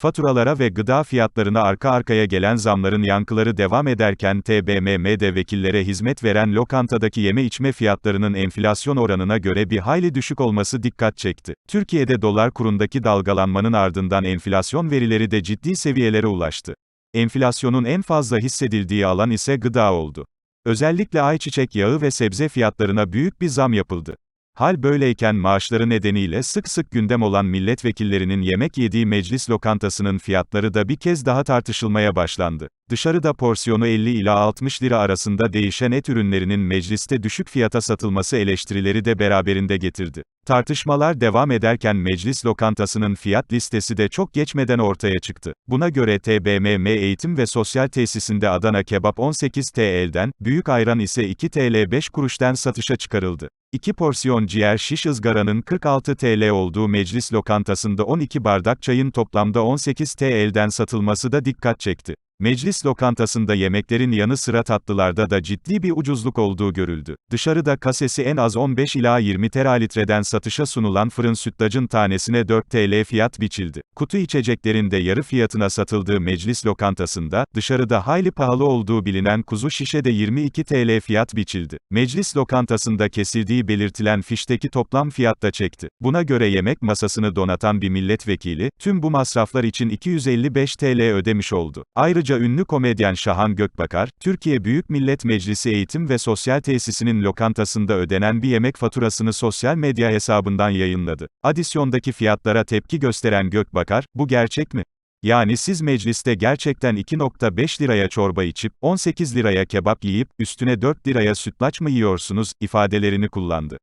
Faturalara ve gıda fiyatlarına arka arkaya gelen zamların yankıları devam ederken TBMM'de vekillere hizmet veren lokantadaki yeme içme fiyatlarının enflasyon oranına göre bir hayli düşük olması dikkat çekti. Türkiye'de dolar kurundaki dalgalanmanın ardından enflasyon verileri de ciddi seviyelere ulaştı. Enflasyonun en fazla hissedildiği alan ise gıda oldu. Özellikle ayçiçek yağı ve sebze fiyatlarına büyük bir zam yapıldı. Hal böyleyken maaşları nedeniyle sık sık gündem olan milletvekillerinin yemek yediği meclis lokantasının fiyatları da bir kez daha tartışılmaya başlandı. Dışarıda porsiyonu 50 ila 60 lira arasında değişen et ürünlerinin mecliste düşük fiyata satılması eleştirileri de beraberinde getirdi. Tartışmalar devam ederken meclis lokantasının fiyat listesi de çok geçmeden ortaya çıktı. Buna göre TBMM Eğitim ve Sosyal Tesisinde Adana Kebap 18 TL'den, büyük ayran ise 2 TL 5 kuruştan satışa çıkarıldı. 2 porsiyon ciğer şiş ızgaranın 46 TL olduğu meclis lokantasında 12 bardak çayın toplamda 18 TL'den satılması da dikkat çekti. Meclis lokantasında yemeklerin yanı sıra tatlılarda da ciddi bir ucuzluk olduğu görüldü. Dışarıda kasesi en az 15 ila 20 teralitreden satışa sunulan fırın sütlacın tanesine 4 TL fiyat biçildi. Kutu içeceklerin de yarı fiyatına satıldığı meclis lokantasında, dışarıda hayli pahalı olduğu bilinen kuzu şişe de 22 TL fiyat biçildi. Meclis lokantasında kesildiği belirtilen fişteki toplam fiyat da çekti. Buna göre yemek masasını donatan bir milletvekili, tüm bu masraflar için 255 TL ödemiş oldu. Ayrıca Ayrıca ünlü komedyen Şahan Gökbakar, Türkiye Büyük Millet Meclisi Eğitim ve Sosyal Tesisinin lokantasında ödenen bir yemek faturasını sosyal medya hesabından yayınladı. Adisyondaki fiyatlara tepki gösteren Gökbakar, bu gerçek mi? Yani siz mecliste gerçekten 2.5 liraya çorba içip, 18 liraya kebap yiyip, üstüne 4 liraya sütlaç mı yiyorsunuz, ifadelerini kullandı.